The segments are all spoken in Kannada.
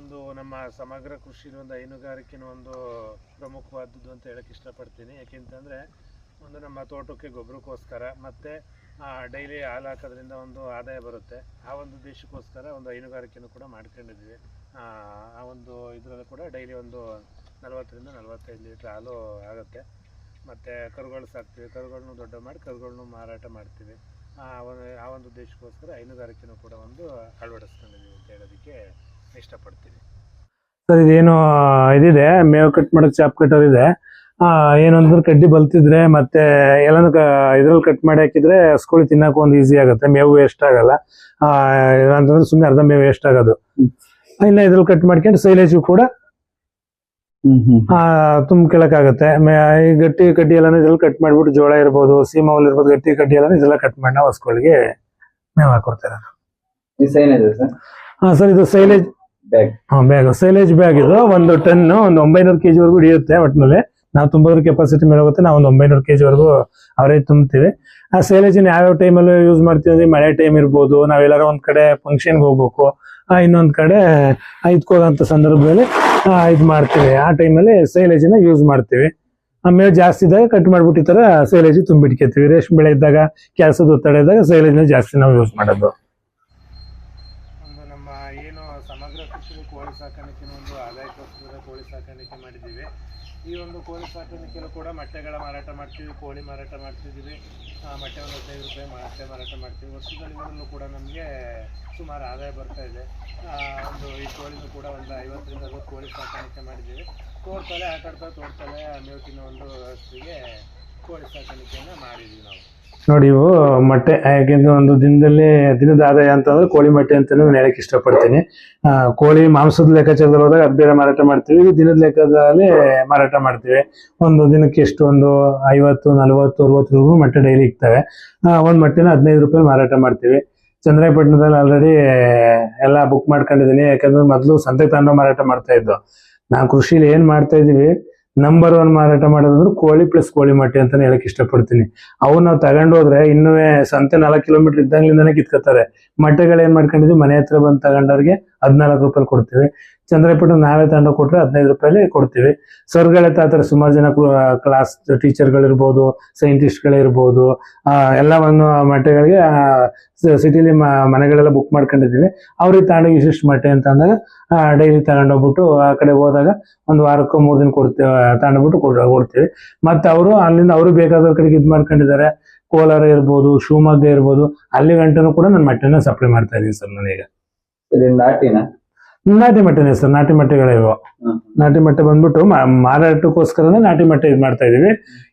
ಒಂದು ನಮ್ಮ ಸಮಗ್ರ ಕೃಷಿ ಒಂದು ಹೈನುಗಾರಿಕೆನ ಒಂದು ಪ್ರಮುಖವಾದದ್ದು ಅಂತ ಹೇಳಕ್ಕೆ ಇಷ್ಟಪಡ್ತೀನಿ. ಯಾಕೆಂತಂದರೆ ಒಂದು ನಮ್ಮ ತೋಟಕ್ಕೆ ಗೊಬ್ಬರಕ್ಕೋಸ್ಕರ ಮತ್ತು ಡೈಲಿ ಹಾಲು ಹಾಕೋದ್ರಿಂದ ಒಂದು ಆದಾಯ ಬರುತ್ತೆ. ಆ ಒಂದು ಉದ್ದೇಶಕ್ಕೋಸ್ಕರ ಒಂದು ಹೈನುಗಾರಿಕೆನೂ ಕೂಡ ಮಾಡ್ಕೊಂಡಿದ್ದೀವಿ. ಆ ಆ ಒಂದು ಇದರಲ್ಲಿ ಕೂಡ ಡೈಲಿ ಒಂದು ನಲವತ್ತರಿಂದ ನಲವತ್ತೈದು ಲೀಟ್ರ್ ಹಾಲು ಆಗುತ್ತೆ. ಮತ್ತು ಕರುಗಳು ಸಾಕ್ತೀವಿ. ಕರುಗಳನ್ನೂ ದೊಡ್ಡ ಮಾಡಿ ಕರುಗಳನ್ನು ಮಾರಾಟ ಮಾಡ್ತೀವಿ. ಆ ಒಂದು ಆ ಒಂದು ಉದ್ದೇಶಕ್ಕೋಸ್ಕರ ಹೈನುಗಾರಿಕೆನೂ ಕೂಡ ಒಂದು ಅಳವಡಿಸ್ಕೊಂಡಿದ್ದೀವಿ ಅಂತ ಹೇಳೋದಕ್ಕೆ ಇಷ್ಟಪಡ್ತೀನಿ ಸರ್ ಇದೇನು ಇದಿದೆ ಮೇವು ಕಟ್ ಮಾಡೋಕೆ ಚಾಪ್ ಕಟ್ಟರ್ ಇದೆ. ಏನಂದ್ರೆ ಕಡ್ಡಿ ಬಲ್ತಿದ್ರೆ ಮತ್ತೆ ಎಲ್ಲಾನು ಇದ್ರಲ್ಲಿ ಕಟ್ ಮಾಡಿ ಹಾಕಿದ್ರೆ ಹಸ್ಕೊಳ್ಳಿ ತಿನ್ನಕ್ ಒಂದು ಈಸಿ ಆಗುತ್ತೆ. ಮೇವು ವೇಸ್ಟ್ ಆಗಲ್ಲ. ಆ ಅಂತಂದ್ರೆ ಸುಮ್ಮನೆ ಅರ್ಧ ಮೇವು ವೇಸ್ಟ್ ಆಗೋದು. ಇನ್ನ ಇದ್ರಲ್ಲಿ ಕಟ್ ಮಾಡ್ಕೊಂಡು ಸೈಲೇಜು ಕೂಡ ತುಂಬ ಕೆಳಕಾಗತ್ತೆ ಮೇ ಈ ಗಟ್ಟಿ ಕಡ್ಡಿ ಎಲ್ಲಾನು ಇದ್ರಲ್ಲಿ ಕಟ್ ಮಾಡ್ಬಿಟ್ಟು ಜೋಳ ಇರ್ಬೋದು ಸೀಮಾ ಹುಲ್ ಇರ್ಬೋದು ಗಟ್ಟಿ ಕಡ್ಡಿ ಎಲ್ಲಾನು ಇದೆಲ್ಲ ಕಟ್ ಮಾಡಿ ನಾವು ಹಸ್ಕೊಳಿಗೆ ಮೇವು ಹಾಕೊಡ್ತಾರೆ ಸರ್? ಹಾ ಸರ್ ಇದು ಸೈಲೇಜ್ ಹಾ ಬ್ಯಾಗ್ ಸೈಲೇಜ್ ಬ್ಯಾಗ್ ಇದು ಒಂದು ಟನ್ ಒಂದು ಒಂಬೈನೂರು ಕೆಜಿ ವರೆಗೂ ಹಿಡಿಯುತ್ತೆ ಒಟ್ಟಿನಲ್ಲಿ ನಾವು ತುಂಬೋದ್ರ ಕೆಪಾಸಿಟಿ ಮೇಲೆ ಹೋಗುತ್ತೆ ನಾವು ಒಂದು ಒಂಬೈನೂರು ಕೆಜಿ ವರೆಗೂ ಅವರೇ ತುಂಬ್ತೀವಿ ಆ ಸೈಲೇಜಿನ ಯಾವ್ಯಾವ ಟೈಮಲ್ಲಿ ಯೂಸ್ ಮಾಡ್ತೀವಿ ಅಂದ್ರೆ ಮಳೆ ಟೈಮ್ ಇರ್ಬೋದು, ನಾವೆಲ್ಲರೂ ಒಂದ್ ಕಡೆ ಫಂಕ್ಷನ್ ಹೋಗ್ಬೇಕು. ಇನ್ನೊಂದ್ ಕಡೆ ಇದ್ಕೋಗಂತ ಸಂದರ್ಭದಲ್ಲಿ ಇದ್ ಮಾಡ್ತೀವಿ. ಆ ಟೈಮಲ್ಲಿ ಸೈಲೇಜಿನ ಯೂಸ್ ಮಾಡ್ತೀವಿ. ಆಮೇಲೆ ಜಾಸ್ತಿ ಇದ್ದಾಗ ಕಟ್ ಮಾಡ್ಬಿಟ್ಟು ಈ ತರ ಸೈಲೇಜ್ ತುಂಬಿಟ್ಕೊತೀವಿ. ರೇಷ್ಮೆ ಬೆಳೆ ಇದ್ದಾಗ, ಕೆಲಸದ ಒತ್ತಡ ಇದ್ದಾಗ ಸೈಲೇಜ್ನ ಜಾಸ್ತಿ ನಾವು ಯೂಸ್ ಮಾಡೋದು. ಏನು ಸಮಗ್ರ ಕೃಷಿ ಕೋಳಿ ಸಾಕಾಣಿಕೆನ ಒಂದು ಆದಾಯಕ್ಕೋಸ್ಕರ ಕೋಳಿ ಸಾಕಾಣಿಕೆ ಮಾಡಿದ್ದೀವಿ. ಈ ಒಂದು ಕೋಳಿ ಸಾಕಾಣಿಕೆಯಲ್ಲೂ ಕೂಡ ಮೊಟ್ಟೆಗಳ ಮಾರಾಟ ಮಾಡ್ತೀವಿ, ಕೋಳಿ ಮಾರಾಟ ಮಾಡ್ತಿದ್ದೀವಿ. ಮೊಟ್ಟೆ ಒಂದು ಹದಿನೈದು ರೂಪಾಯಿ ಮೊಟ್ಟೆ ಮಾರಾಟ ಮಾಡ್ತೀವಿ. ವರ್ಷಗಳಿಂದಲೂ ಕೂಡ ನಮಗೆ ಸುಮಾರು ಆದಾಯ ಬರ್ತಾ ಇದೆ. ಒಂದು ಈ ಕೋಳಿನೂ ಕೂಡ ಒಂದು ಐವತ್ತರಿಂದ ಅರವತ್ತು ಕೋಳಿ ಸಾಕಾಣಿಕೆ ಮಾಡಿದ್ದೀವಿ. ತೋಡ್ತಲೆ ಆಟಾಡ್ತಾ ತೋಡ್ತಲೆ, ಮೇವು ತಿನ್ನೋ ಒಂದು ವ್ಯವಸ್ಥೆಗೆ ನೋಡಿ, ಇವು ಮೊಟ್ಟೆ ಯಾಕೆಂದ್ರೆ ಒಂದು ದಿನದಲ್ಲಿ, ದಿನದ ಆದಾಯ ಅಂತಂದ್ರೆ ಕೋಳಿ ಮೊಟ್ಟೆ ಅಂತ ನಾನು ಹೇಳಕ್ ಇಷ್ಟಪಡ್ತೀನಿ. ಕೋಳಿ ಮಾಂಸದ ಲೆಕ್ಕಾಚಾರದಲ್ಲಿ ಹೋದಾಗ ಅದು ಬೇರೆ ಮಾರಾಟ ಮಾಡ್ತೀವಿ ದಿನದ ಲೆಕ್ಕದಲ್ಲಿ ಮಾರಾಟ ಮಾಡ್ತೀವಿ. ಒಂದು ದಿನಕ್ಕೆ ಎಷ್ಟು, ಒಂದು ಐವತ್ತು, ನಲವತ್ತು ರೂಪಾಯಿ ಮೊಟ್ಟೆ ಡೈಲಿ ಇಕ್ತವೆ. ಒಂದು ಮೊಟ್ಟೆನ ಹದಿನೈದು ರೂಪಾಯಿ ಮಾರಾಟ ಮಾಡ್ತೀವಿ. ಚಂದ್ರಾಯಪಟ್ಟಣದಲ್ಲಿ ಆಲ್ರೆಡಿ ಎಲ್ಲ ಬುಕ್ ಮಾಡ್ಕೊಂಡಿದ್ದೀನಿ, ಯಾಕಂದ್ರೆ ಮೊದಲು ಸಂತೆ ತಗೊಂಡು ಮಾರಾಟ ಮಾಡ್ತಾ ಇದ್ದು. ನಾವು ಕೃಷಿಲಿ ಏನ್ ಮಾಡ್ತಾ ಇದೀವಿ ನಂಬರ್ ಒನ್ ಮಾರಾಟ ಮಾಡೋದಂದ್ರೆ ಕೋಳಿ ಪ್ಲಸ್ ಕೋಳಿ ಮೊಟ್ಟೆ ಅಂತಾನೆ ಹೇಳಕ್ ಇಷ್ಟಪಡ್ತೀನಿ. ಅವು ನಾವು ತಗೊಂಡೋದ್ರೆ ಇನ್ನೂ ಸಂತೆ ನಾಲ್ಕು ಕಿಲೋಮೀಟರ್ ಇದ್ದಂಗ್ಲಿಂದಾನೆ ಕಿತ್ಕೋತಾರೆ. ಮೊಟ್ಟೆಗಳು ಏನ್ ಮಾಡ್ಕೊಂಡಿದ್ವಿ? ಮನೆ ಹತ್ರ ಬಂದು ತಗೊಂಡವ್ರಿಗೆ ಹದಿನಾಲ್ಕು ರೂಪಾಯಿ ಕೊಡ್ತೀವಿ. ಚಂದ್ರಪಟ್ಟಣ ನಾವೇ ತಗೊಂಡು ಕೊಟ್ರೆ ಹದಿನೈದು ರೂಪಾಯಿ ಕೊಡ್ತೀವಿ. ಸರ್ಗಳ ತಾತರ ಸುಮಾರು ಜನ ಕ್ಲಾಸ್ ಟೀಚರ್ಗಳಿರ್ಬೋದು ಸೈಂಟಿಸ್ಟ್ಗಳಿರ್ಬೋದು ಎಲ್ಲವನ್ನು ಮೊಟ್ಟೆಗಳಿಗೆ ಸಿಟಿಲಿ ಮನೆಗಳೆಲ್ಲ ಬುಕ್ ಮಾಡ್ಕೊಂಡಿದ್ದೀವಿ. ಅವ್ರಿಗೆ ತಗೊಂಡೋಗಿ ಇಷ್ಟಿಷ್ಟು ಮಠ ಅಂತ ಅಂದಾಗ ಡೈಲಿ ತಗೊಂಡೋಗ್ಬಿಟ್ಟು ಆ ಕಡೆ ಹೋದಾಗ ಒಂದು ವಾರಕ್ಕೂ ಮೂರು ದಿನ ಕೊಡ್ತೇವೆ ತಗೊಂಡ್ಬಿಟ್ಟು ಕೊಡ್- ಕೊಡ್ತೀವಿ. ಮತ್ತೆ ಅವರು ಅಲ್ಲಿಂದ ಅವರು ಬೇಕಾದ ಕಡೆಗೆ ಇದು ಮಾಡ್ಕೊಂಡಿದ್ದಾರೆ. ಕೋಲಾರ ಇರ್ಬೋದು, ಶಿವಮೊಗ್ಗ ಇರ್ಬೋದು, ಅಲ್ಲಿ ಗಂಟೆನೂ ಕೂಡ ನಾನು ಮಠನ ಸಪ್ಲೈ ಮಾಡ್ತಾ ಇದ್ದೀನಿ ಸರ್ ನಾನೀಗ. ಇದು ನಾಟಿನ? ನಾಟಿ ಮೊಟ್ಟೆನೇ ಸರ್ ನಾಟಿ ಮಟ್ಟೆಗಳೇ ಇವು. ನಾಟಿ ಮಟ್ಟೆ ಬಂದ್ಬಿಟ್ಟು ಮಾ- ಮಾರಾಟಕ್ಕೋಸ್ಕರನೇ ನಾಟಿ ಮಟ್ಟೆ ಇದು ಮಾಡ್ತಾ ಇದೀವಿ.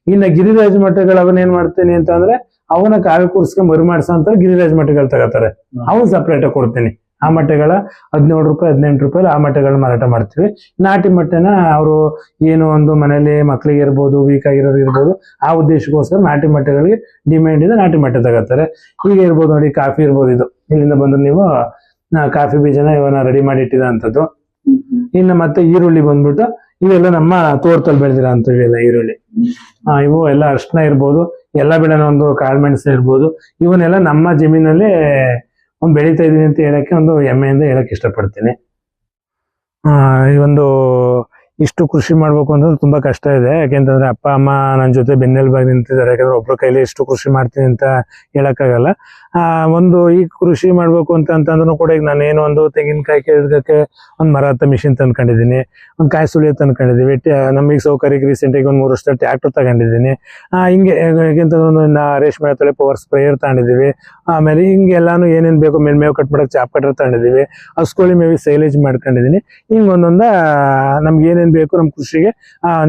ಇನ್ನ ಗಿರಿರಾಜ ಮೊಟ್ಟೆಗಳು ಅವನ್ನ ಏನ್ ಮಾಡ್ತೀನಿ ಅಂತ ಅಂದ್ರೆ ಅವನ ಕಾವಿ ಕೂರ್ಸ್ಕೊಂಡ್ ಮರು ಮಾಡ್ಸೋ ಅಂತ ಗಿರಿರಾಜ ಮೊಟ್ಟೆಗಳು ತಗೋತಾರೆ. ಅವನ್ ಸಪ್ರೇಟ್ ಆಗಿ ಕೊಡ್ತೀನಿ. ಆ ಮಟ್ಟೆಗಳ ಹದಿನೇಳು ರೂಪಾಯಿ ಹದಿನೆಂಟು ರೂಪಾಯಿ ಆ ಮಟ್ಟೆಗಳನ್ನ ಮಾರಾಟ ಮಾಡ್ತೀವಿ. ನಾಟಿ ಮಟ್ಟೆನ ಅವರು ಏನು ಒಂದು ಮನೇಲಿ ಮಕ್ಕಳಿಗೆ ಇರ್ಬೋದು ವೀಕ್ ಆಗಿರೋರು ಇರ್ಬೋದು ಆ ಉದ್ದೇಶಕ್ಕೋಸ್ಕರ ನಾಟಿ ಮಟ್ಟೆಗಳಿಗೆ ಡಿಮ್ಯಾಂಡ್ ಇದೆ ನಾಟಿ ಮಟ್ಟೆ ತಗೋತಾರೆ. ಈಗ ಇರ್ಬೋದು ನೋಡಿ ಕಾಫಿ ಇರ್ಬೋದು ಇದು. ಇಲ್ಲಿಂದ ಬಂದ್ರೆ ನೀವು ಕಾಫಿ ಬೀಜನ ಇವನ್ನ ರೆಡಿ ಮಾಡಿ ಇಟ್ಟಿರೋಂಥದ್ದು ಇನ್ನು ಮತ್ತೆ ಈರುಳ್ಳಿ ಬಂದ್ಬಿಟ್ಟು, ಇವೆಲ್ಲ ನಮ್ಮ ತೋಟದಲ್ಲಿ ಬೆಳೆದಿರೋ ಅಂತ ಇವೆಲ್ಲ ಈರುಳ್ಳಿ. ಇವು ಎಲ್ಲ ಅರ್ಶನ ಇರ್ಬೋದು, ಎಲ್ಲ ಬೆಳೆನ ಒಂದು ಕಾಳುಮೆಣಸು ಇರ್ಬೋದು. ಇವನ್ನೆಲ್ಲ ನಮ್ಮ ಜಮೀನಲ್ಲಿ ಒಂದು ಬೆಳೀತಾ ಇದೀನಿ ಅಂತ ಹೇಳಕ್ಕೆ ಒಂದು ಹೆಮ್ಮೆಯಿಂದ ಹೇಳಕ್ ಇಷ್ಟಪಡ್ತೀನಿ. ಈ ಒಂದು ಇಷ್ಟು ಕೃಷಿ ಮಾಡ್ಬೇಕು ಅಂತಂದ್ರೆ ತುಂಬಾ ಕಷ್ಟ ಇದೆ. ಯಾಕೆಂತಂದ್ರೆ ಅಪ್ಪ, ಅಮ್ಮ ನನ್ನ ಜೊತೆ ಬೆನ್ನೆಲುಬಾಗಿ ನಿಂತಿದ್ದಾರೆ. ಯಾಕಂದ್ರೆ ಒಬ್ಬರ ಕೈಲಿ ಎಷ್ಟು ಕೃಷಿ ಮಾಡ್ತೀನಿ ಅಂತ ಹೇಳಕ್ಕಾಗಲ್ಲ. ಆ, ಒಂದು ಈ ಕೃಷಿ ಮಾಡ್ಬೇಕು ಅಂತ ಅಂತಂದ್ರೂ ಕೂಡ ಈಗ ನಾನು ಏನು ಒಂದು ತೆಂಗಿನಕಾಯಿ ಕೇಳಿದಕ್ಕೆ ಒಂದು ಮರ ಹತ್ತ ಮಿಷಿನ್ ತಂದ್ಕೊಂಡಿದ್ದೀನಿ. ಒಂದು ಕಾಯಿ ಸುಳಿ ತಂದ್ಕೊಂಡಿದ್ದೀವಿ ನಮಗೆ ಸೌಕರ್ಯಕ್ಕೆ ರೀಸೆಂಟಾಗಿ ಒಂದು ಮೂರು ವರ್ಷದ ಟ್ರ್ಯಾಕ್ಟರ್ ತಗೊಂಡಿದ್ದೀನಿ. ಹಿಂಗೆ ಹೇಗೆಂತಂದ್ರೆ ಒಂದು ರೇಷ್ಮೆ ತೊಳೆ ಪವರ್ ಸ್ಪ್ರೇಯರ್ ತಗೊಂಡಿದ್ದೀವಿ ಆಮೇಲೆ ಹಿಂಗೆ ಎಲ್ಲಾನು ಏನೇನು ಬೇಕು ಮೇಲೆ ಮೇವು ಕಟ್ ಮಾಡಕ್ಕೆ ಚಾಪ್ ಕಟ್ಟರ್ ತಗೊಂಡಿದ್ದೀವಿ ಮೇವಿ ಸೈಲೇಜ್ ಮಾಡ್ಕೊಂಡಿದ್ದೀನಿ ಹಿಂಗೆ ಒಂದೊಂದ ನಮ್ಗೆ ಏನೇನು ಬೇಕು ನಮ್ಮ ಕೃಷಿಗೆ?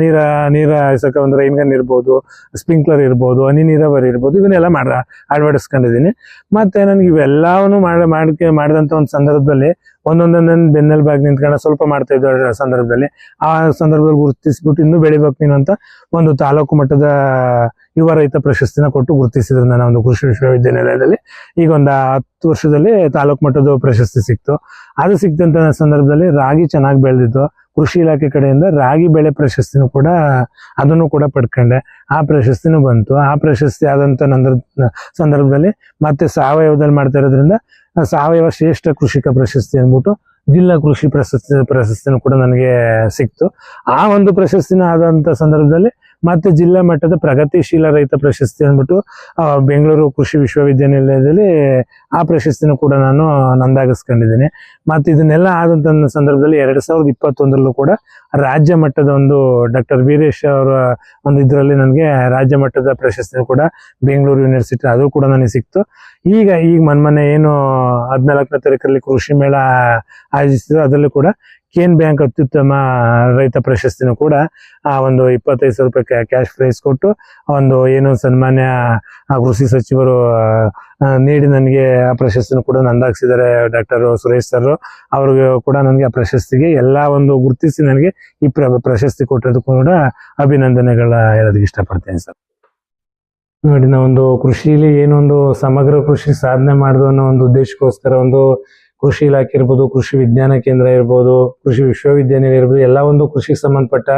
ನೀರ ನೀರ ಹಾಯ್ಸಕ್ಕೆ ಒಂದು ರೈನ್ ಗನ್ ಇರ್ಬೋದು ಸ್ಪ್ರಿಂಕ್ಲರ್ ಇರ್ಬೋದು, ಹನಿ ನೀರಾವರಿ ಇರ್ಬೋದು ಇವನ್ನೆಲ್ಲ ಮಾಡ ಅಳವಡಿಸ್ಕೊಂಡಿದ್ದೀನಿ ಮತ್ತೆ ನನಗೆ ಇವೆಲ್ಲವನ್ನು ಮಾಡಿ, ಮಾಡ್ಕೆ ಮಾಡಿದಂಥ ಒಂದು ಸಂದರ್ಭದಲ್ಲಿ, ಒಂದೊಂದೊಂದೊಂದು ಬೆನ್ನೆಲುಬಾಗಿ ನಿಂತ್ಕೊಂಡು ಸ್ವಲ್ಪ ಮಾಡ್ತಾ ಇದ್ದ ಸಂದರ್ಭದಲ್ಲಿ, ಆ ಸಂದರ್ಭದಲ್ಲಿ ಗುರುತಿಸ್ಬಿಟ್ಟು ಇನ್ನೂ ಬೆಳಿಬೇಕು ನೀನು ಅಂತ ಒಂದು ತಾಲೂಕು ಮಟ್ಟದ ಯುವ ರೈತ ಪ್ರಶಸ್ತಿನ ಕೊಟ್ಟು ಗುರುತಿಸಿದ್ರು ನನ್ನ ಒಂದು ಕೃಷಿ ವಿಶ್ವವಿದ್ಯಾನಿಲಯದಲ್ಲಿ. ಈಗ ಒಂದು ಹತ್ತು ವರ್ಷದಲ್ಲಿ ತಾಲೂಕು ಮಟ್ಟದ ಪ್ರಶಸ್ತಿ ಸಿಕ್ತು. ಅದು ಸಿಕ್ಕಂತ ಸಂದರ್ಭದಲ್ಲಿ ರಾಗಿ ಚೆನ್ನಾಗಿ ಬೆಳೆದಿತ್ತು ಕೃಷಿ ಇಲಾಖೆ ಕಡೆಯಿಂದ ರಾಗಿ ಬೆಳೆ ಪ್ರಶಸ್ತಿನೂ ಕೂಡ ಅದನ್ನು ಕೂಡ ಪಡ್ಕೊಂಡೆ. ಆ ಪ್ರಶಸ್ತಿನೂ ಬಂತು. ಆ ಪ್ರಶಸ್ತಿ ಆದಂತ ನಂತರ ಸಂದರ್ಭದಲ್ಲಿ ಮತ್ತೆ ಸಾವಯವದಲ್ಲಿ ಮಾಡ್ತಾ ಇರೋದ್ರಿಂದ ಸಾವಯವ ಶ್ರೇಷ್ಠ ಕೃಷಿಕ ಪ್ರಶಸ್ತಿ ಅಂದ್ಬಿಟ್ಟು ಜಿಲ್ಲಾ ಕೃಷಿ ಪ್ರಶಸ್ತಿ, ಪ್ರಶಸ್ತಿನೂ ಕೂಡ ನನಗೆ ಸಿಕ್ತು. ಆ ಒಂದು ಪ್ರಶಸ್ತಿನ ಆದಂತ ಸಂದರ್ಭದಲ್ಲಿ ಮತ್ತೆ ಜಿಲ್ಲಾ ಮಟ್ಟದ ಪ್ರಗತಿಶೀಲ ರೈತ ಪ್ರಶಸ್ತಿ ಅಂದ್ಬಿಟ್ಟು ಬೆಂಗಳೂರು ಕೃಷಿ ವಿಶ್ವವಿದ್ಯಾನಿಲಯದಲ್ಲಿ ಆ ಪ್ರಶಸ್ತಿನೂ ಕೂಡ ನಾನು ನಂದಾಗಿಸ್ಕೊಂಡಿದ್ದೀನಿ. ಮತ್ತೆ ಇದನ್ನೆಲ್ಲ ಆದಂತ ಸಂದರ್ಭದಲ್ಲಿ ಎರಡ್ ಸಾವಿರದ ಇಪ್ಪತ್ತೊಂದರಲ್ಲೂ ಕೂಡ ರಾಜ್ಯ ಮಟ್ಟದ ಒಂದು ಡಾಕ್ಟರ್ ವೀರೇಶ್ ಅವರ ಒಂದು ಇದರಲ್ಲಿ ನನಗೆ ರಾಜ್ಯ ಮಟ್ಟದ ಪ್ರಶಸ್ತಿ ಕೂಡ ಬೆಂಗಳೂರು ಯೂನಿವರ್ಸಿಟಿ ಅದು ಕೂಡ ನನಗೆ ಸಿಕ್ತು. ಈಗ ಈಗ ಮೊನ್ನೆ ಏನು ಹದಿನಾಲ್ಕನೇ ತಾರೀಕಲ್ಲಿ ಕೃಷಿ ಮೇಳ ಆಯೋಜಿಸಿದ್ರು ಅದರಲ್ಲೂ ಕೂಡ ಕೇನ್ ಬ್ಯಾಂಕ್ ಅತ್ಯುತ್ತಮ ರೈತ ಪ್ರಶಸ್ತಿನೂ ಕೂಡ ಆ ಒಂದು ಇಪ್ಪತ್ತೈದು ಸಾವಿರ ರೂಪಾಯಿ ಕ್ಯಾಶ್ ಪ್ರೈಸ್ ಕೊಟ್ಟು ಒಂದು ಏನು ಸನ್ಮಾನ್ಯ ಕೃಷಿ ಸಚಿವರು ನೀಡಿ ನನಗೆ ಆ ಪ್ರಶಸ್ತಿನೂ ಕೂಡ ನಂದಾಗಿಸಿದ್ದಾರೆ ಡಾಕ್ಟರ್ ಸುರೇಶ್ ಸರ್ ಅವ್ರಿಗೆ ಕೂಡ ನನಗೆ ಆ ಪ್ರಶಸ್ತಿಗೆ ಎಲ್ಲ ಒಂದು ಗುರುತಿಸಿ ನನಗೆ ಈ ಪ್ರ ಪ್ರಶಸ್ತಿ ಕೊಟ್ಟಿರೋದಕ್ಕೂ ಕೂಡ ಅಭಿನಂದನೆಗಳ ಹೇಳೋದಕ್ಕೆ ಇಷ್ಟಪಡ್ತೇನೆ ಸರ್ ನೋಡಿ, ನಾವೊಂದು ಕೃಷಿಲಿ ಏನೊಂದು ಸಮಗ್ರ ಕೃಷಿ ಸಾಧನೆ ಮಾಡೋದು ಅನ್ನೋ ಒಂದು ಉದ್ದೇಶಕ್ಕೋಸ್ಕರ ಒಂದು ಕೃಷಿ ಇಲಾಖೆ ಇರ್ಬೋದು, ಕೃಷಿ ವಿಜ್ಞಾನ ಕೇಂದ್ರ ಇರ್ಬೋದು, ಕೃಷಿ ವಿಶ್ವವಿದ್ಯಾನಿಲಯ ಇರ್ಬೋದು, ಎಲ್ಲ ಒಂದು ಕೃಷಿಗೆ ಸಂಬಂಧಪಟ್ಟ,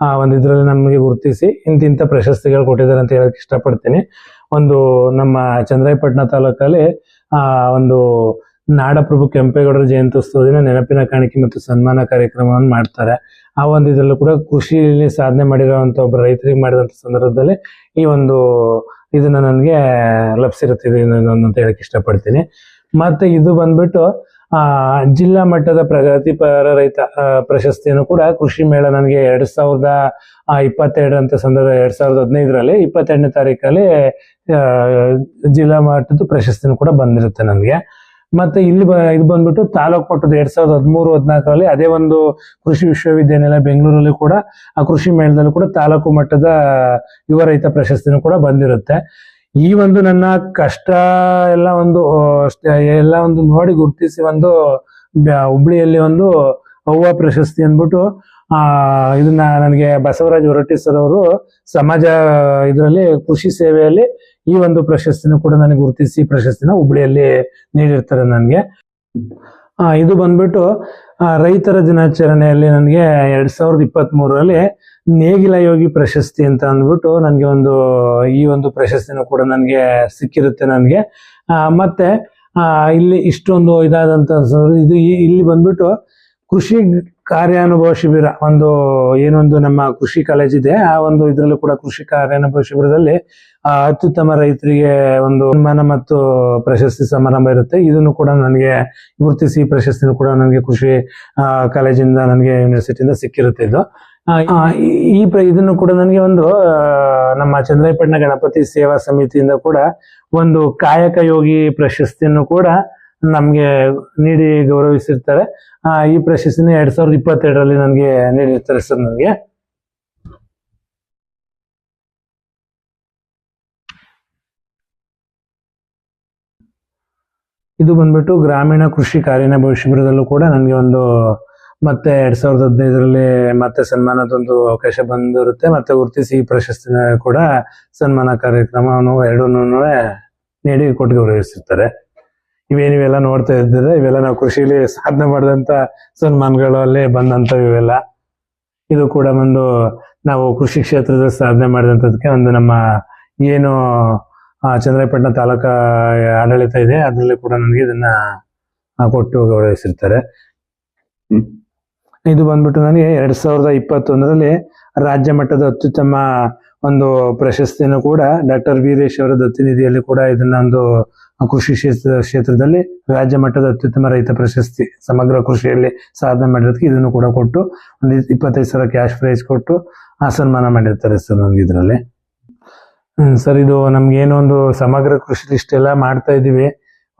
ಆ, ಒಂದು ಇದರಲ್ಲಿ ನಮಗೆ ಗುರುತಿಸಿ ಇಂತಿಂಥ ಪ್ರಶಸ್ತಿಗಳು ಕೊಟ್ಟಿದ್ದಾರೆ ಅಂತ ಹೇಳಕ್ ಇಷ್ಟಪಡ್ತೀನಿ. ಒಂದು ನಮ್ಮ ಚಂದ್ರಾಯಪಟ್ಟಣ ತಾಲೂಕಲ್ಲಿ, ಆ, ಒಂದು ನಾಡಪ್ರಭು ಕೆಂಪೇಗೌಡರ ಜಯಂತ್ಯುತ್ಸವ ದಿನ ನೆನಪಿನ ಕಾಣಿಕೆ ಮತ್ತು ಸನ್ಮಾನ ಕಾರ್ಯಕ್ರಮವನ್ನು ಮಾಡ್ತಾರೆ. ಆ ಒಂದು ಇದರಲ್ಲೂ ಕೂಡ ಕೃಷಿಯಲ್ಲಿ ಸಾಧನೆ ಮಾಡಿರುವಂತ ಒಬ್ಬ ರೈತರಿಗೆ ಮಾಡಿದಂತ ಸಂದರ್ಭದಲ್ಲಿ ಈ ಒಂದು ಇದನ್ನ ನನಗೆ ಲಭಿಸಿರುತ್ತಿದೆ ಅಂತ ಹೇಳಕ್ ಇಷ್ಟಪಡ್ತೀನಿ. ಮತ್ತೆ ಇದು ಬಂದ್ಬಿಟ್ಟು, ಆ, ಜಿಲ್ಲಾ ಮಟ್ಟದ ಪ್ರಗತಿಪರ ರೈತ ಪ್ರಶಸ್ತಿಯನ್ನು ಕೂಡ ಕೃಷಿ ಮೇಳ ನನಗೆ ಎರಡ್ ಸಾವಿರದ ಇಪ್ಪತ್ತೆರಡು ಅಂತ ಸಂದರ್ಭ ಎರಡ್ ಸಾವಿರದ ಹದಿನೈದರಲ್ಲಿ ಇಪ್ಪತ್ತೆರಡನೇ ತಾರೀಕಲ್ಲಿ ಜಿಲ್ಲಾ ಮಟ್ಟದ ಪ್ರಶಸ್ತಿನೂ ಕೂಡ ಬಂದಿರುತ್ತೆ ನನಗೆ. ಮತ್ತೆ ಇಲ್ಲಿ ಇದು ಬಂದ್ಬಿಟ್ಟು ತಾಲೂಕು ಮಟ್ಟದ ಎರಡ್ ಸಾವಿರದ ಹದಿಮೂರು, ಹದಿನಾಲ್ಕರಲ್ಲಿ ಅದೇ ಒಂದು ಕೃಷಿ ವಿಶ್ವವಿದ್ಯಾನಿಲಯ ಬೆಂಗಳೂರಲ್ಲಿ ಕೂಡ, ಆ ಕೃಷಿ ಮೇಳದಲ್ಲೂ ಕೂಡ ತಾಲೂಕು ಮಟ್ಟದ ಯುವ ರೈತ ಪ್ರಶಸ್ತಿನೂ ಕೂಡ ಬಂದಿರುತ್ತೆ. ಈ ಒಂದು ನನ್ನ ಕಷ್ಟ ಎಲ್ಲ ಒಂದು ಎಲ್ಲ ಒಂದು ನೋಡಿ ಗುರುತಿಸಿ ಒಂದು ಹುಬ್ಳಿಯಲ್ಲಿ ಒಂದು ಅವ್ವ ಪ್ರಶಸ್ತಿ ಅಂದ್ಬಿಟ್ಟು, ಆ, ಇದನ್ನ ನನಗೆ ಬಸವರಾಜ್ ಹೊರಟ್ಟಿ ಸರ್ ಅವರು ಸಮಾಜ, ಇದರಲ್ಲಿ ಕೃಷಿ ಸೇವೆಯಲ್ಲಿ ಈ ಒಂದು ಪ್ರಶಸ್ತಿನ ಕೂಡ ನನಗೆ ಗುರುತಿಸಿ ಪ್ರಶಸ್ತಿನ ಹುಬ್ಳಿಯಲ್ಲಿ ನೀಡಿರ್ತಾರೆ ನನಗೆ. ಇದು ಬಂದ್ಬಿಟ್ಟು ರೈತರ ದಿನಾಚರಣೆಯಲ್ಲಿ ನನಗೆ ಎರಡ್ ಸಾವಿರದ ಇಪ್ಪತ್ತ್ ಮೂರರಲ್ಲಿ ನೇಗಿಲ ಯೋಗಿ ಪ್ರಶಸ್ತಿ ಅಂತ ಅಂದ್ಬಿಟ್ಟು ನನಗೆ ಒಂದು, ಈ ಒಂದು ಪ್ರಶಸ್ತಿನೂ ಕೂಡ ನನಗೆ ಸಿಕ್ಕಿರುತ್ತೆ ನನಗೆ. ಮತ್ತೆ ಇಲ್ಲಿ ಇಷ್ಟೊಂದು ಇದಾದಂತ ಇದು ಇಲ್ಲಿ ಬಂದ್ಬಿಟ್ಟು ಕೃಷಿ ಕಾರ್ಯಾನುಭವ ಶಿಬಿರ, ಒಂದು ಏನೊಂದು ನಮ್ಮ ಕೃಷಿ ಕಾಲೇಜ್ ಇದೆ, ಆ ಒಂದು ಇದರಲ್ಲೂ ಕೂಡ ಕೃಷಿ ಕಾರ್ಯಾನುಭವ ಶಿಬಿರದಲ್ಲಿ ಅತ್ಯುತ್ತಮ ರೈತರಿಗೆ ಒಂದು ಸನ್ಮಾನ ಮತ್ತು ಪ್ರಶಸ್ತಿ ಸಮಾರಂಭ ಇರುತ್ತೆ. ಇದನ್ನು ಕೂಡ ನನಗೆ ಗುರುತಿಸಿ ಪ್ರಶಸ್ತಿನೂ ಕೂಡ ನನಗೆ ಕೃಷಿ ಕಾಲೇಜಿಂದ ನನಗೆ ಯೂನಿವರ್ಸಿಟಿಯಿಂದ ಸಿಕ್ಕಿರುತ್ತೆ ಇದು. ಈ- ಇದನ್ನು ಕೂಡ ನನಗೆ ಒಂದು ನಮ್ಮ ಚಂದ್ರಾಯಪಟ್ಟಣ ಗಣಪತಿ ಸೇವಾ ಸಮಿತಿಯಿಂದ ಕೂಡ ಒಂದು ಕಾಯಕ ಯೋಗಿ ಪ್ರಶಸ್ತಿಯನ್ನು ಕೂಡ ನಮ್ಗೆ ನೀಡಿ ಗೌರವಿಸಿರ್ತಾರೆ. ಈ ಪ್ರಶಸ್ತಿನ ಎರಡ್ ಸಾವಿರದ ಇಪ್ಪತ್ತೆರಡರಲ್ಲಿ ನನಗೆ ನೀಡಿರ್ತಾರೆ ಸರ್ ನನಗೆ. ಇದು ಬಂದ್ಬಿಟ್ಟು ಗ್ರಾಮೀಣ ಕೃಷಿ ಕಾರ್ಯಾನುಭವ ಶಿಬಿರದಲ್ಲೂ ಕೂಡ ನನಗೆ ಒಂದು ಮತ್ತೆ ಎರಡ್ ಸಾವಿರದ ಹದಿನೈದರಲ್ಲಿ ಮತ್ತೆ ಸನ್ಮಾನದೊಂದು ಅವಕಾಶ ಬಂದಿರುತ್ತೆ. ಮತ್ತೆ ಗುರುತಿಸಿ ಈ ಪ್ರಶಸ್ತಿನ ಕೂಡ ಸನ್ಮಾನ ಕಾರ್ಯಕ್ರಮವನ್ನು ಎರಡನ್ನೂ ನೀಡಿ ಕೊಟ್ಟು ಗೌರವಿಸಿರ್ತಾರೆ. ಇವೇ ಇವೆಲ್ಲ ನೋಡ್ತಾ ಇದ್ದೀರ ಇವೆಲ್ಲ ನಾವು ಕೃಷಿಲಿ ಸಾಧನೆ ಮಾಡಿದಂತ ಸನ್ಮಾನಗಳಲ್ಲಿ ಬಂದಂತ ಇವೆಲ್ಲ. ಇದು ಕೂಡ ಒಂದು ನಾವು ಕೃಷಿ ಕ್ಷೇತ್ರದಲ್ಲಿ ಸಾಧನೆ ಮಾಡಿದಂಥದಕ್ಕೆ ಒಂದು ನಮ್ಮ ಏನು ಚಂದ್ರಪಟ್ಟಣ ಚಂದ್ರಾಯಪಟ್ಟಣ ತಾಲೂಕಾ ಆಡಳಿತ ಇದೆ. ಅದರಲ್ಲಿ ಕೂಡ ನನಗೆ ಇದನ್ನ ಕೊಟ್ಟು ಗೌರವಿಸಿರ್ತಾರೆ. ಇದು ಬಂದ್ಬಿಟ್ಟು ನನಗೆ ಎರಡ್ ಸಾವಿರದ ಇಪ್ಪತ್ತೊಂದರಲ್ಲಿ ರಾಜ್ಯ ಮಟ್ಟದ ಅತ್ಯುತ್ತಮ ಒಂದು ಪ್ರಶಸ್ತಿಯನ್ನು ಕೂಡ ಡಾಕ್ಟರ್ ವೀರೇಶ್ ಅವರ ದತ್ತಿನಿಧಿಯಲ್ಲಿ ಕೂಡ ಇದನ್ನ ಒಂದು ಕೃಷಿ ಕ್ಷೇತ್ರ, ಕ್ಷೇತ್ರದಲ್ಲಿ ರಾಜ್ಯ ಮಟ್ಟದ ಅತ್ಯುತ್ತಮ ರೈತ ಪ್ರಶಸ್ತಿ ಸಮಗ್ರ ಕೃಷಿಯಲ್ಲಿ ಸಾಧನೆ ಮಾಡಿರೋದಕ್ಕೆ ಇದನ್ನು ಕೂಡ ಕೊಟ್ಟು ಒಂದು ಇಪ್ಪತ್ತೈದು ಸಾವಿರ ಕ್ಯಾಶ್ ಪ್ರೈಸ್ ಕೊಟ್ಟು ಆ ಸನ್ಮಾನ ಮಾಡಿರ್ತಾರೆ ಸರ್ ನಮ್ಗೆ ಇದರಲ್ಲಿ. ಸರ್ ಇದು ನಮ್ಗೆ ಏನೊಂದು ಸಮಗ್ರ ಕೃಷಿ ಇಷ್ಟೆಲ್ಲ ಮಾಡ್ತಾ ಇದೀವಿ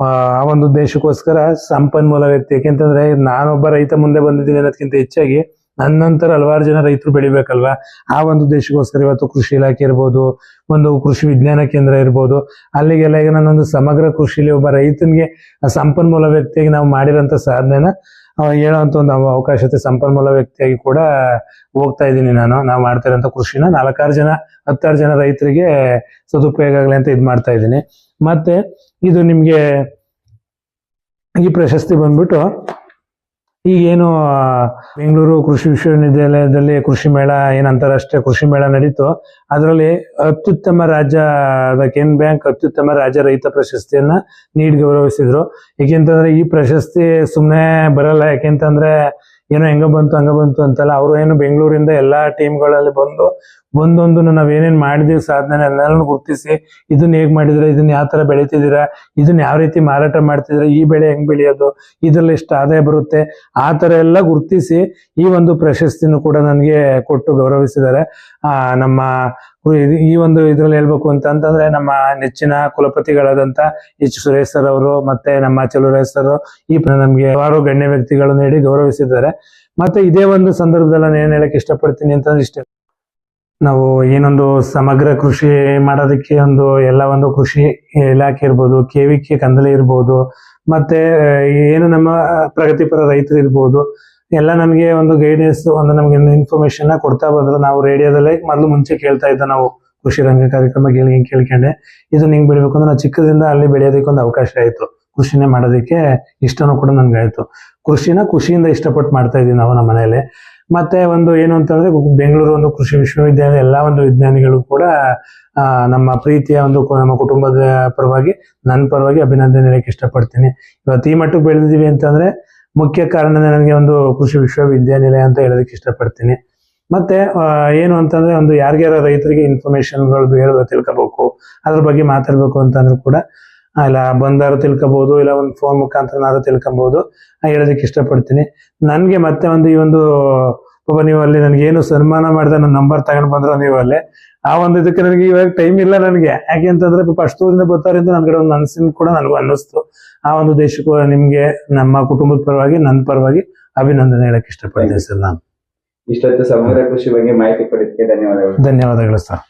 ಆ ಆ ಒಂದು ಉದ್ದೇಶಕ್ಕೋಸ್ಕರ ಸಂಪನ್ಮೂಲ ವ್ಯಕ್ತಿ ಯಾಕೆಂತಂದ್ರೆ ನಾನೊಬ್ಬ ರೈತ ಮುಂದೆ ಬಂದಿದ್ದೀನಿ ಅನ್ನೋದಕ್ಕಿಂತ ಹೆಚ್ಚಾಗಿ ನನ್ನ ನಂತರ ಹಲವಾರು ಜನ ರೈತರು ಬೆಳಿಬೇಕಲ್ವಾ? ಆ ಒಂದು ದೇಶಕ್ಕೋಸ್ಕರ ಇವತ್ತು ಕೃಷಿ ಇಲಾಖೆ ಇರ್ಬೋದು, ಒಂದು ಕೃಷಿ ವಿಜ್ಞಾನ ಕೇಂದ್ರ ಇರ್ಬೋದು, ಅಲ್ಲಿಗೆಲ್ಲ ಈಗ ನಾನೊಂದು ಸಮಗ್ರ ಕೃಷಿಲಿ ಒಬ್ಬ ರೈತನಿಗೆ ಸಂಪನ್ಮೂಲ ವ್ಯಕ್ತಿಯಾಗಿ ನಾವು ಮಾಡಿರೋಂಥ ಸಾಧನೆನ ಹೇಳೋಂಥ ಒಂದು ಅವ- ಅವಕಾಶತೆ ಸಂಪನ್ಮೂಲ ವ್ಯಕ್ತಿಯಾಗಿ ಕೂಡ ಹೋಗ್ತಾ ಇದ್ದೀನಿ ನಾನು. ನಾವು ಮಾಡ್ತಾ ಕೃಷಿನ ನಾಲ್ಕಾರು ಜನ, ಹತ್ತಾರು ಜನ ರೈತರಿಗೆ ಸದುಪಯೋಗ ಆಗಲಿ ಅಂತ ಇದು ಮಾಡ್ತಾ ಇದ್ದೀನಿ. ಮತ್ತೆ ಇದು ನಿಮ್ಗೆ ಈ ಪ್ರಶಸ್ತಿ ಬಂದ್ಬಿಟ್ಟು ಈಗೇನು ಬೆಂಗಳೂರು ಕೃಷಿ ವಿಶ್ವವಿದ್ಯಾಲಯದಲ್ಲಿ ಕೃಷಿ ಮೇಳ ಏನು ಅಂತಾರಾಷ್ಟ್ರೀಯ ಕೃಷಿ ಮೇಳ ನಡೀತು. ಅದರಲ್ಲಿ ಅತ್ಯುತ್ತಮ ರಾಜ್ಯ ಕೆನ್ ಬ್ಯಾಂಕ್ ಅತ್ಯುತ್ತಮ ರಾಜ್ಯ ರೈತ ಪ್ರಶಸ್ತಿಯನ್ನ ನೀಡಿ ಗೌರವಿಸಿದ್ರು. ಏಕೆಂತಂದ್ರೆ ಈ ಪ್ರಶಸ್ತಿ ಸುಮ್ಮನೆ ಬರಲ್ಲ. ಯಾಕೆಂತಂದ್ರೆ, ಏನೋ ಹೆಂಗ ಬಂತು, ಹಂಗ ಬಂತು ಅಂತಲ್ಲ. ಅವರು ಏನು ಬೆಂಗಳೂರಿಂದ ಎಲ್ಲಾ ಟೀಮ್ಗಳಲ್ಲಿ ಬಂದು ಒಂದೊಂದು ನಾವ್ ಏನೇನ್ ಮಾಡಿದೀವಿ ಸಾಧನೆ ಎಲ್ಲಾನು ಗುರುತಿಸಿ ಇದನ್ನ ಹೇಗ್ ಮಾಡಿದ್ರೆ ಇದನ್ನ ಯಾವ ತರ ಬೆಳಿತಿದ್ದೀರಾ ಇದನ್ನ ಯಾವ ರೀತಿ ಮಾರಾಟ ಮಾಡ್ತಿದ್ರೆ, ಈ ಬೆಳೆ ಹೆಂಗ್ ಬೆಳೆಯೋದು, ಇದ್ರಲ್ಲಿ ಎಷ್ಟು ಆದಾಯ ಬರುತ್ತೆ, ಆ ತರ ಎಲ್ಲ ಗುರುತಿಸಿ ಈ ಒಂದು ಪ್ರಶಸ್ತಿನೂ ಕೂಡ ನನಗೆ ಕೊಟ್ಟು ಗೌರವಿಸಿದ್ದಾರೆ. ಆ, ನಮ್ಮ ಈ- ಒಂದು ಇದ್ರಲ್ಲಿ ಹೇಳ್ಬೇಕು ಅಂತ ಅಂತಂದ್ರೆ ನಮ್ಮ ನೆಚ್ಚಿನ ಕುಲಪತಿಗಳಾದಂತ ಎಚ್ ಸುರೇಶ್ ಸರ್ ಅವರು ಮತ್ತೆ ನಮ್ಮ ಚಲುರೇಶ್ ಸರ್ ಈ ನಮ್ಗೆ ಹಲವಾರು ಗಣ್ಯ ವ್ಯಕ್ತಿಗಳು ನೀಡಿ ಗೌರವಿಸಿದ್ದಾರೆ. ಮತ್ತೆ ಇದೇ ಒಂದು ಸಂದರ್ಭದಲ್ಲಿ ನಾನು ಏನ್ ಹೇಳಕ್ ಇಷ್ಟಪಡ್ತೀನಿ ಅಂತಂದ್ರೆ ಇಷ್ಟೇ. ನಾವು ಏನೊಂದು ಸಮಗ್ರ ಕೃಷಿ ಮಾಡೋದಕ್ಕೆ ಒಂದು ಎಲ್ಲ ಒಂದು ಕೃಷಿ ಇಲಾಖೆ ಇರ್ಬೋದು ಕೆವಿಕೆ ಕಂದಲಿ ಇರ್ಬೋದು, ಮತ್ತೆ ಏನು ನಮ್ಮ ಪ್ರಗತಿಪರ ರೈತರು ಇರ್ಬೋದು, ಎಲ್ಲ ನಮಗೆ ಒಂದು ಗೈಡೆನ್ಸ್ ಒಂದು ನಮಗೆ ಇನ್ಫಾರ್ಮೇಶನ್ ಕೊಡ್ತಾ ಬಂದ್ರೆ ನಾವು ರೇಡಿಯೋದಲ್ಲೇ ಮೊದಲು ಮುಂಚೆ ಕೇಳ್ತಾ ಇದ್ದ ನಾವು ಕೃಷಿ ರಂಗ ಕಾರ್ಯಕ್ರಮ ಹಿಂಗ್ ಕೇಳ್ಕೊಂಡೆ. ಇದು ನಿಂಗೆ ಬೆಳಿಬೇಕು ಅಂದ್ರೆ ನಾವು ಚಿಕ್ಕದಿಂದ ಅಲ್ಲಿ ಬೆಳೆಯೋದಕ್ಕೆ ಒಂದು ಅವಕಾಶ ಆಯ್ತು. ಕೃಷಿನೇ ಮಾಡೋದಕ್ಕೆ ಇಷ್ಟನೂ ಕೂಡ ನನ್ಗೆ ಆಯ್ತು ಕೃಷಿನ ಖುಷಿಯಿಂದ ಇಷ್ಟಪಟ್ಟು ಮಾಡ್ತಾ ಇದೀವಿ ನಾವು ನಮ್ಮ ಮನೆಯಲ್ಲಿ. ಮತ್ತೆ ಒಂದು ಏನು ಅಂತಂದ್ರೆ ಬೆಂಗಳೂರು ಒಂದು ಕೃಷಿ ವಿಶ್ವವಿದ್ಯಾಲಯ, ಎಲ್ಲ ಒಂದು ವಿಜ್ಞಾನಿಗಳು ಕೂಡ ನಮ್ಮ ಪ್ರೀತಿಯ ಒಂದು ನಮ್ಮ ಕುಟುಂಬದ ಪರವಾಗಿ ನನ್ನ ಪರವಾಗಿ ಅಭಿನಂದನೆ ಹೇಳಕ್ ಇಷ್ಟಪಡ್ತೀನಿ. ಇವತ್ತು ಈ ಮಟ್ಟಕ್ಕೆ ಬೆಳೆದಿದ್ದೀವಿ ಅಂತಂದ್ರೆ, ಮುಖ್ಯ ಕಾರಣ ನನಗೆ ಒಂದು ಕೃಷಿ ವಿಶ್ವವಿದ್ಯಾನಿಲಯ ಅಂತ ಹೇಳೋದಕ್ಕೆ ಇಷ್ಟಪಡ್ತೀನಿ. ಮತ್ತೆ ಏನು ಅಂತಂದ್ರೆ ಒಂದು ಯಾರಿಗ್ಯಾರ ರೈತರಿಗೆ ಇನ್ಫಾರ್ಮೇಶನ್ಗಳು ಹೇಳ, ತಿಳ್ಕೋಬೇಕು, ಅದ್ರ ಬಗ್ಗೆ ಮಾತಾಡ್ಬೇಕು ಅಂತಂದ್ರೂ ಕೂಡ ಆ, ಇಲ್ಲ ಬಂದಾರು ತಿಳ್ಕೊಬಹುದು ಇಲ್ಲ ಒಂದು ಫೋನ್ ಮುಖಾಂತರನಾದ್ರು ತಿಳ್ಕೊಬಹುದು ಹೇಳೋದಕ್ಕೆ ಇಷ್ಟಪಡ್ತೀನಿ. ನನಗೆ ಮತ್ತೆ ಒಂದು ಈ ಒಂದು ಒಬ್ಬ ನೀವು ಅಲ್ಲಿ ನನಗೆ ಏನು ಸನ್ಮಾನ ಮಾಡಿದ ನನ್ನ ನಂಬರ್ ತಗೊಂಡ್ ಬಂದ್ರ ನೀವು ಅಲ್ಲಿ ಆ ಒಂದು ಇದಕ್ಕೆ ನನಗೆ ಇವಾಗ ಟೈಮ್ ಇಲ್ಲ ನನಗೆ. ಯಾಕೆ ಅಂತಂದ್ರೆ ಪಾಪ ಅಷ್ಟು ದೂರದಿಂದ ಬರ್ತಾರೆ ಅಂತ ನನ್ನ ಕಡೆ ಒಂದು ಮನಸ್ಸಿನ ಕೂಡ ನನಗೂ ಅನ್ನಿಸ್ತು. ಆ ಒಂದು ದೇಶಕ್ಕೂ ನಿಮ್ಗೆ ನಮ್ಮ ಕುಟುಂಬದ ಪರವಾಗಿ ನನ್ನ ಪರವಾಗಿ ಅಭಿನಂದನೆ ಹೇಳಕ್ ಇಷ್ಟಪಡ್ತೀನಿ ಸರ್ ನಾನು. ಇಷ್ಟೊತ್ತು ಸಮಗ್ರ ಕೃಷಿ ಬಗ್ಗೆ ಮಾಹಿತಿ ಕೊಡಿದ್ದಕ್ಕೆ ಧನ್ಯವಾದಗಳು. ಧನ್ಯವಾದಗಳು ಸರ್.